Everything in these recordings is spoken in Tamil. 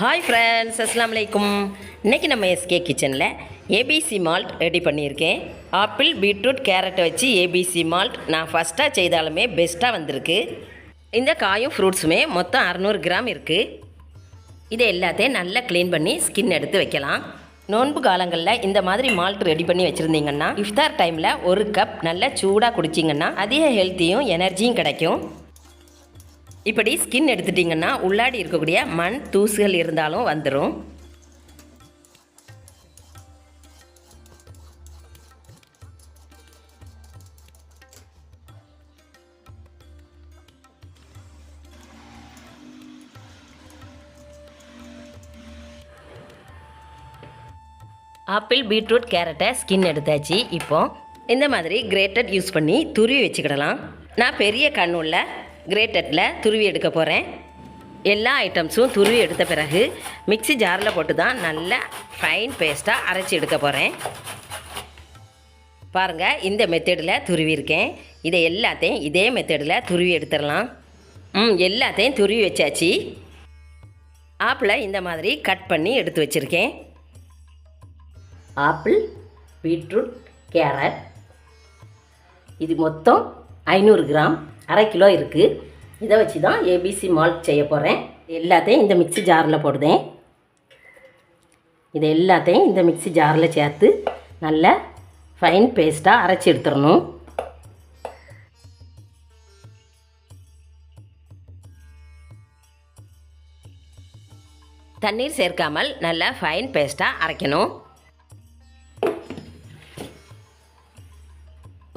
ஹாய் ஃப்ரெண்ட்ஸ் அஸ்லாம் வலைக்கும் இன்றைக்கி நம்ம எஸ்கே கிச்சனில் ஏபிசி மால்ட் ரெடி பண்ணியிருக்கேன். ஆப்பிள் பீட்ரூட் கேரட்டை வச்சு ஏபிசி மால்ட் நான் ஃபஸ்ட்டாக செய்தாலுமே பெஸ்ட்டாக வந்திருக்கு. இந்த காயும் ஃப்ரூட்ஸுமே மொத்தம் அறநூறு கிராம் இருக்குது இதை எல்லாத்தையும் நல்லா க்ளீன் பண்ணி ஸ்கின் எடுத்து வைக்கலாம். நோன்பு காலங்களில் இந்த மாதிரி மால்ட் ரெடி பண்ணி வச்சுருந்தீங்கன்னா இஃப்தார் டைமில் ஒரு கப் நல்லா சூடாக குடிச்சிங்கன்னா அதிக ஹெல்த்தியும் எனர்ஜியும் கிடைக்கும். இப்படி ஸ்கின் எடுத்துட்டிங்கன்னா உள்ளாடி இருக்கக்கூடிய மண் தூசுகள் இருந்தாலும் வந்துடும் ஆப்பிள் பீட்ரூட் கேரட்டை ஸ்கின் எடுத்தாச்சு. இப்போ இந்த மாதிரி கிரேட்டட் யூஸ் பண்ணி துருவி வச்சுக்கிடலாம். நான் பெரிய கண்ணுள்ள கிரேட்டரில் துருவி எடுக்க போகிறேன் எல்லா ஐட்டம்ஸும் துருவி எடுத்த பிறகு மிக்ஸி ஜாரில் போட்டு தான் நல்ல ஃபைன் பேஸ்ட்டாக அரைச்சி எடுக்க போகிறேன் பாருங்கள் இந்த மெத்தடில் துருவியிருக்கேன் இதை எல்லாத்தையும் இதே மெத்தடில் துருவி எடுத்துடலாம். ம் எல்லாத்தையும் துருவி வச்சாச்சு. ஆப்பிளை இந்த மாதிரி கட் பண்ணி எடுத்து வச்சுருக்கேன். Apple beetroot carrot. இது மொத்தம் ஐநூறு கிராம். அரை கிலோ இருக்குது இதை வச்சு தான் ஏபிசி மால்ட் செய்ய போகிறேன் எல்லாத்தையும் இந்த மிக்ஸி ஜாரில் போடுதேன். இதை எல்லாத்தையும் இந்த மிக்ஸி ஜாரில் சேர்த்து நல்லா ஃபைன் பேஸ்ட்டாக அரைச்சி எடுத்துடணும். தண்ணீர் சேர்க்காமல் நல்லா ஃபைன் பேஸ்ட்டாக அரைக்கணும்.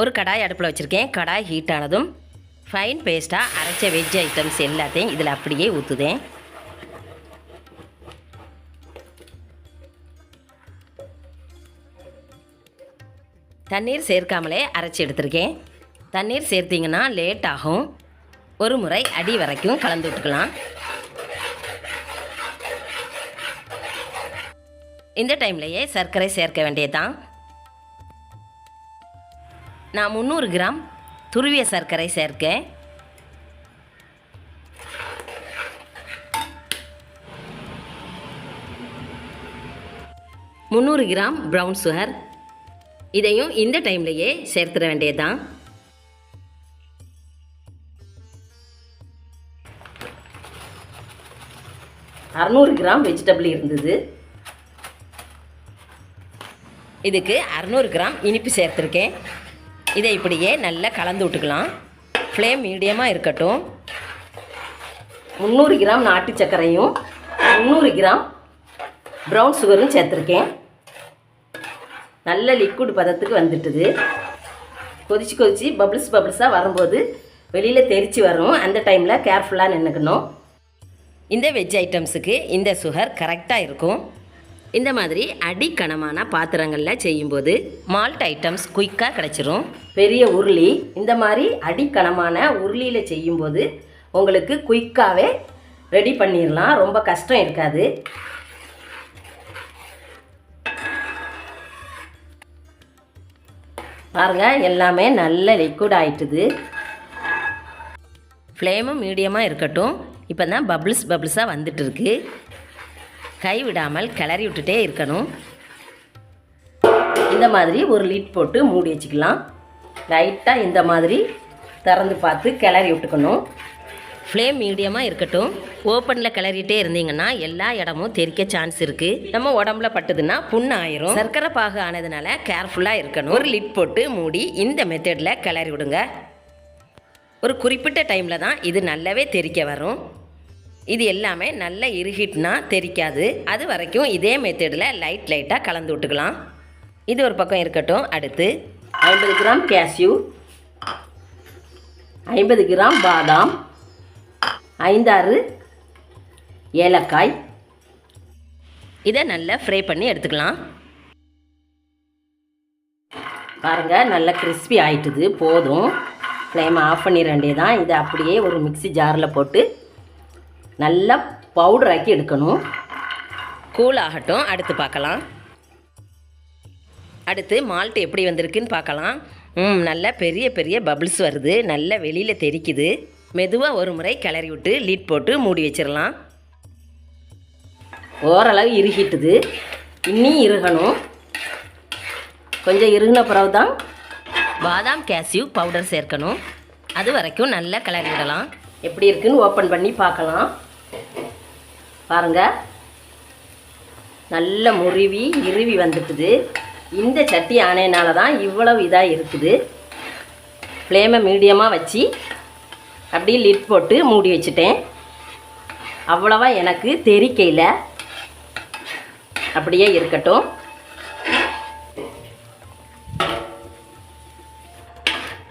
ஒரு கடாய் அடுப்பில் வச்சுருக்கேன். கடாய் ஹீட் ஆனதும் ஃபைன் பேஸ்ட்டாக அரைச்ச வெஜ் ஐட்டம்ஸ் எல்லாத்தையும் இதில் அப்படியே ஊற்றுதேன் தண்ணீர் சேர்க்காமலே அரைச்சி எடுத்திருக்கேன். தண்ணீர் சேர்த்திங்கன்னா லேட் ஆகும். ஒரு முறை அடி வரைக்கும் கலந்து விட்டுக்கலாம். இந்த டைம்லையே சர்க்கரை சேர்க்க வேண்டியதுதான். நான் முந்நூறு கிராம் துருவிய சர்க்கரை சேர்க்க. முந்நூறு கிராம் ப்ரௌன் சுகர் இதையும் இந்த டைம்லையே சேர்த்துட வேண்டியதுதான். அறநூறு கிராம் வெஜிடபிள் இருந்தது. இதுக்கு அறநூறு கிராம் இனிப்பு சேர்த்துருக்கேன். இதை இப்படியே நல்லா கலந்து விட்டுக்கலாம். ஃப்ளேம் மீடியமாக இருக்கட்டும். முந்நூறு கிராம் நாட்டு சர்க்கரையும் முந்நூறு கிராம் ப்ரௌன் சுகரும் சேர்த்துருக்கேன். நல்ல லிக்விட் பதத்துக்கு வந்துட்டுது. கொதிச்சு கொதிச்சு பபிள்ஸ் பபிள்ஸாக வரும்போது வெளியில் தெரித்து வரும். அந்த டைமில் கேர்ஃபுல்லாக நின்றுக்கணும் இந்த வெஜ் ஐட்டம்ஸுக்கு இந்த சுகர் கரெக்டாக இருக்கும். இந்த மாதிரி அடிக்கணமான பாத்திரங்களில் செய்யும்போது மால்ட் ஐட்டம்ஸ் குயிக்காக கிடச்சிரும். பெரிய உருளி இந்த மாதிரி அடிக்கணமான உருளியில் செய்யும்போது உங்களுக்கு குயிக்காகவே ரெடி பண்ணிடலாம் ரொம்ப கஷ்டம் இருக்காது. பாருங்கள் எல்லாமே நல்ல லிக்விட் ஆயிட்டுது. ஃப்ளேமும் மீடியமாக இருக்கட்டும். இப்போ தான் பபிள்ஸ் பபிள்ஸாக வந்துட்டு இருக்கு கை விடாமல் கிளறி விட்டுட்டே இருக்கணும். இந்த மாதிரி ஒரு லிட் போட்டு மூடி வச்சுக்கலாம். லைட்டாக இந்த மாதிரி திறந்து பார்த்து கிளறி விட்டுக்கணும். ஃப்ளேம் மீடியமாக இருக்கட்டும். ஓப்பனில் கிளறிட்டே இருந்தீங்கன்னா எல்லா இடமும் தெறிக்க சான்ஸ் இருக்குது நம்ம உடம்புல பட்டுதுன்னா புண்ணு ஆயிரும். சர்க்கரை பாகு ஆனதுனால கேர்ஃபுல்லாக இருக்கணும். ஒரு லிட் போட்டு மூடி இந்த மெத்தடில் கிளறி விடுங்க. ஒரு குறிப்பிட்ட டைமில் தான் இது நல்லாவே தெறிக்க வரும். இது எல்லாமே நல்லா இறுகிட்னா தெரிக்காது. அது வரைக்கும் இதே மெத்தடில் லைட் லைட்டாக கலந்து விட்டுக்கலாம். இது ஒரு பக்கம் இருக்கட்டும். அடுத்து ஐம்பது கிராம் கேஷ்யூ ஐம்பது கிராம் பாதாம் ஐந்தாறு ஏலக்காய். இதை நல்லா ஃப்ரை பண்ணி எடுத்துக்கலாம். பாருங்கள் நல்லா கிறிஸ்பி ஆயிட்டுது. போதும். ஃப்ளேம் ஆஃப் பண்ணிட தான். இதை அப்படியே ஒரு மிக்ஸி ஜாரில் போட்டு நல்லா பவுடர் ஆக்கி எடுக்கணும். கூல் ஆகட்டும். அடுத்து பார்க்கலாம். அடுத்து மால்ட் எப்படி வந்திருக்குன்னு பார்க்கலாம். ம் நல்ல பெரிய பெரிய பபிள்ஸ் வருது. நல்ல வெளியில் தெரிக்குது. மெதுவாக ஒரு முறை கிளறி விட்டு லீட் போட்டு மூடி வச்சிடலாம். ஓரளவு இறுகிட்டுது இன்னும் இறுகணும் கொஞ்சம் இறுகின பிறகு தான் பாதாம் கேஷ்யூ பவுடர் சேர்க்கணும். அது வரைக்கும் நல்லா கிளறி விடலாம். எப்படி இருக்குன்னு ஓப்பன் பண்ணி பார்க்கலாம். பாருங்க. நல்ல முருவி இறுவி வந்துட்டுது. இந்த சட்டி ஆனையினால தான் இவ்வளவு இதாக இருக்குது. ஃப்ளேமை மீடியமாக வச்சு அப்படியே லிட் போட்டு மூடி வச்சுட்டேன். அவ்வளவா எனக்கு தெரிக்கையில் அப்படியே இருக்கட்டும்.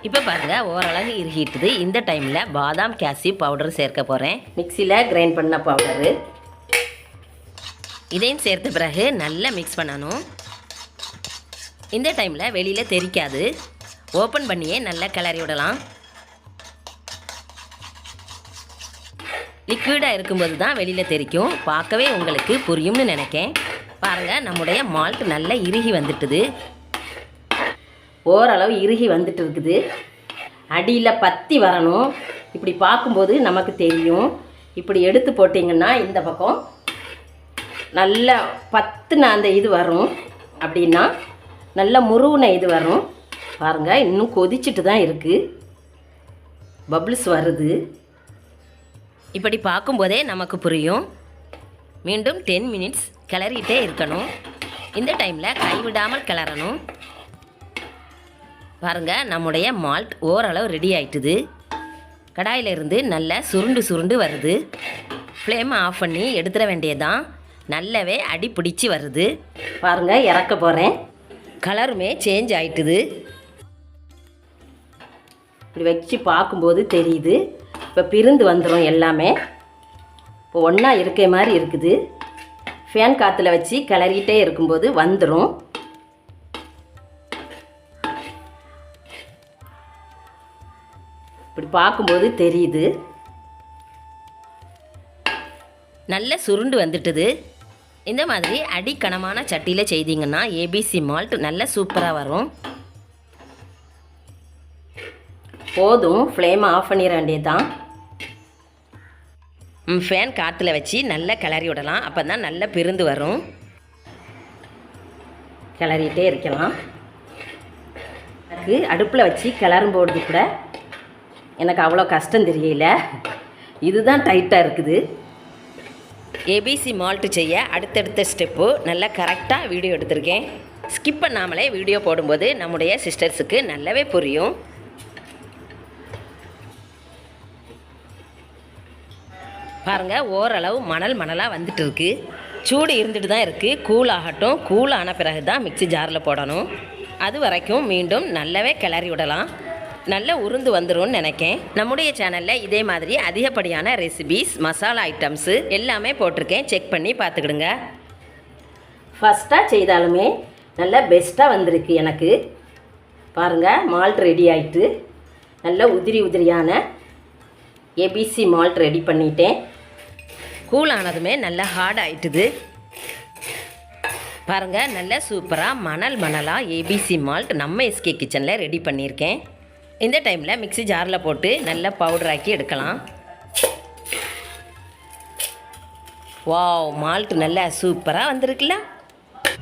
இப்போ பாருங்கள் ஓரளவு இறுகிட்டுது இந்த டைமில் பாதாம் கேசி பவுடர் சேர்க்க போகிறேன் மிக்சியில் கிரைண்ட் பண்ண பவுடரு இதையும் சேர்த்த பிறகு நல்லா மிக்ஸ் பண்ணணும். இந்த டைமில் வெளியில் தெரிக்காது. ஓப்பன் பண்ணியே நல்லா கிளறி விடலாம். லிக்விடாக இருக்கும்போது தான் வெளியில் தெரிக்கும். பார்க்கவே உங்களுக்கு புரியும்னு நினைக்கேன். பாருங்கள் நம்முடைய மால்ட் நல்லா இறுகி வந்துட்டுது. ஓரளவு இறுகி வந்துட்டு இருக்குது. அடியில் பத்தி வரணும். இப்படி பார்க்கும்போது நமக்கு தெரியும். இப்படி எடுத்து போட்டிங்கன்னா இந்த பக்கம் நல்ல பத்துன அந்த இது வரும். அப்படின்னா நல்ல முருகுன இது வரும். பாருங்கள் இன்னும் கொதிச்சிட்டு தான் இருக்குது பப்ளிஸ் வருது. இப்படி பார்க்கும்போதே நமக்கு புரியும். மீண்டும் டென் மினிட்ஸ் கிளறிட்டே இருக்கணும். இந்த டைமில் கைவிடாமல் கிளறணும். பாருங்க நம்முடைய மால்ட் ஓரளவு ரெடி ஆயிட்டுது. கடாயிலிருந்து நல்லா சுருண்டு சுருண்டு வருது. ஃப்ளேமை ஆஃப் பண்ணி எடுத்துட வேண்டியதுதான். நல்லாவே அடி பிடிச்சி வருது. பாருங்க இறக்க போகிறேன் கலருமே சேஞ்ச் ஆயிட்டுது. இப்படி வச்சு பார்க்கும்போது தெரியுது. இப்போ பிரிந்து வந்துடும் எல்லாமே. இப்போ ஒன்றா இருக்க மாதிரி இருக்குது. ஃபேன் காற்றுல வச்சு கிளறிட்டே இருக்கும்போது வந்துடும் பார்க்கும்போது தெரியுது. நல்ல சுருண்டு வந்துட்டுது. இந்த மாதிரி அடிக்கனமான சட்டியில் செய்தீங்கன்னா ஏபிசி மால்ட் நல்ல சூப்பராக வரும். போதும் ஃப்ளேமை ஆஃப் பண்ணிட வேண்டியது தான் ஃபேன் காற்றுல வச்சு நல்லா கிளறி விடலாம். அப்போ தான் நல்லா பிருந்து வரும். கிளறிட்டே இருக்கலாம். எனக்கு அடுப்பில் வச்சு கிளறும் போடுறது கூட எனக்கு அவ்வளோ கஷ்டம் தெரியல. இதுதான் டைட்டாக இருக்குது. ஏபிசி மால்ட்டு செய்ய அடுத்தடுத்த ஸ்டெப்பு நல்லா கரெக்டாக வீடியோ எடுத்திருக்கேன். ஸ்கிப் பண்ணாமலே வீடியோ போடும்போது நம்முடைய சிஸ்டர்ஸுக்கு நல்லாவே புரியும். பாருங்கள் ஓரளவு மணல் மணலாக வந்துட்டு இருக்கு. சூடு இருந்துட்டு தான் இருக்குது கூல் ஆகட்டும். கூல் ஆன பிறகு தான் மிக்சி ஜாரில் போடணும். அது வரைக்கும் மீண்டும் நல்லாவே கிளறி விடலாம். நல்ல உருந்து வந்துரும்னு நினைக்கேன். நம்முடைய சேனலில் இதே மாதிரி அதிகப்படியான ரெசிபீஸ் மசாலா ஐட்டம்ஸு எல்லாமே போட்டிருக்கேன். செக் பண்ணி பார்த்துக்கிடுங்க. ஃபஸ்ட்டாக செய்தாலுமே நல்ல பெஸ்ட்டாக வந்திருக்கு எனக்கு. பாருங்கள் மால்ட் ரெடி ஆயிட்டு நல்ல உதிரி உதிரியான ஏபிசி மால்ட் ரெடி பண்ணிட்டேன். கூல் ஆனதுமே நல்லா ஹார்ட் ஆயிட்டுது. பாருங்கள் நல்ல சூப்பராக மணல் மணலாக ஏபிசி மால்ட் நம்ம எஸ்கே கிச்சனில் ரெடி பண்ணியிருக்கேன். இந்த டைமில் மிக்ஸி ஜாரில் போட்டு நல்லா பவுடராக்கி எடுக்கலாம். வாவ் மால்ட் நல்லா சூப்பராக வந்திருக்குல்ல.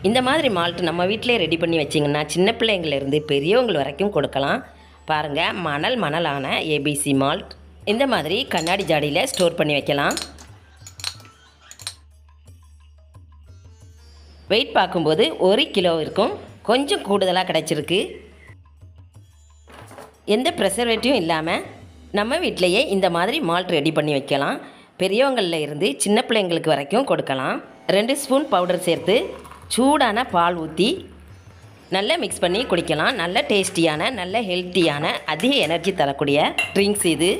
இந்த மாதிரி மால்ட் நம்ம வீட்டிலே ரெடி பண்ணி வச்சிங்கன்னா சின்ன பிள்ளைங்கள்லேருந்து பெரியவங்கள் வரைக்கும் கொடுக்கலாம். பாருங்கள் மணல் மணலான ஏபிசி மால்ட் இந்த மாதிரி கண்ணாடி ஜாடியில் ஸ்டோர் பண்ணி வைக்கலாம். வெயிட் பார்க்கும்போது ஒரு கிலோ இருக்கும். கொஞ்சம் கூடுதலாக கிடச்சிருக்கு. எந்த ப்ரெசர்வேட்டிவும் இல்லாமல் நம்ம வீட்டிலையே இந்த மாதிரி மால்ட் ரெடி பண்ணி வைக்கலாம். பெரியவங்களில் இருந்து சின்ன பிள்ளைங்களுக்கு வரைக்கும் கொடுக்கலாம். ரெண்டு ஸ்பூன் பவுடர் சேர்த்து சூடான பால் ஊற்றி நல்லா மிக்ஸ் பண்ணி குடிக்கலாம். நல்ல டேஸ்டியான நல்ல ஹெல்த்தியான அதிக எனர்ஜி தரக்கூடிய ட்ரிங்க்ஸ் இது.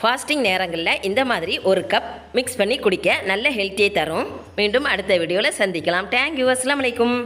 ஃபாஸ்டிங் நேரங்களில் இந்த மாதிரி ஒரு கப் மிக்ஸ் பண்ணி குடிக்க நல்ல ஹெல்த்தியை தரும். மீண்டும் அடுத்த வீடியோவில் சந்திக்கலாம். தேங்க்யூ அஸ்லாம் வலைக்கும்